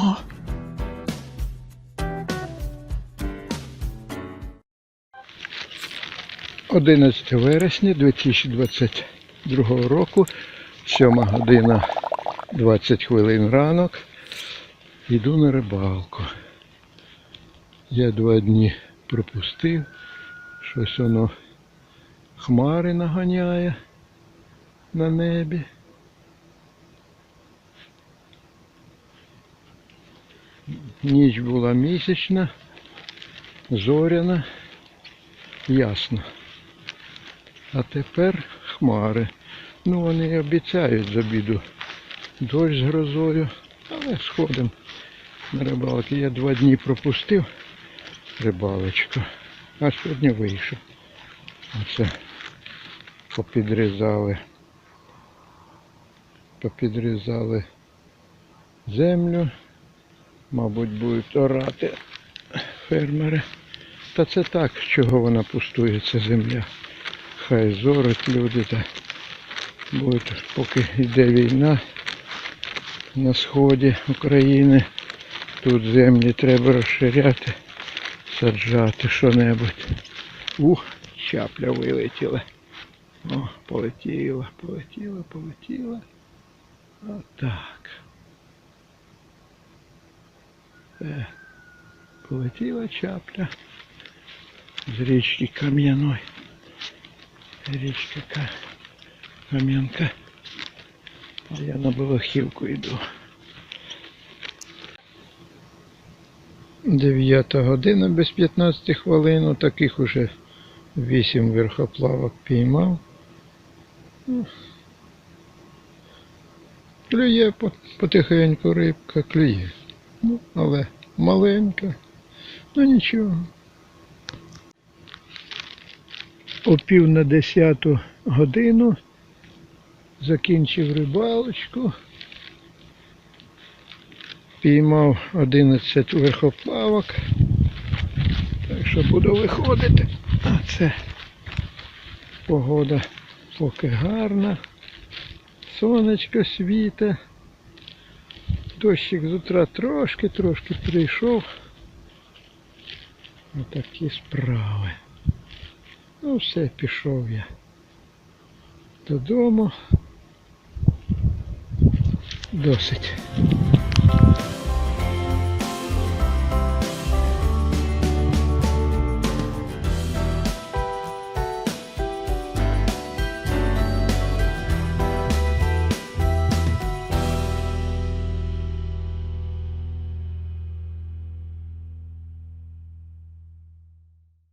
О! Одинадцяте вересня 2022 року, 7 година 20 хвилин ранок. Йду на рибалку. Я два дні пропустив. Щось воно хмари наганяє на небі. Ніч була місячна, зоряна, ясно. А тепер хмари. Ну вони обіцяють з обіду дощ з грозою, але сходимо на рибалки. Я два дні пропустив рибалочку, а сьогодні вийшов. Оце попідрізали. Попідрізали землю. Мабуть, будуть орати фермери. Та це так, чого вона пустує, ця земля. Хай зоруть люди та будуть, поки йде війна на сході України. Тут землі треба розширяти, саджати що-небудь. Ух, чапля вилетіла. О, полетіла, полетіла, полетіла. Отак. Е, полетіла чапля з річки Кам'яної. Річка Ка- Кам'янка. А я на Балахівку йду. Дев'ята година без 15 хвилин. Таких уже вісім верхоплавок піймав. Ну, Клює потихеньку рибка, клює. Ну, але маленька. Ну нічого. О пів на десяту годину закінчив рибалочку. Піймав 11 верхоплавок. Так що буду виходити. А це погода поки гарна. Сонечко світе. Дощик з утра трошки-трошки прийшов. Отакі справи. Ну все, пішов я додому. Досить.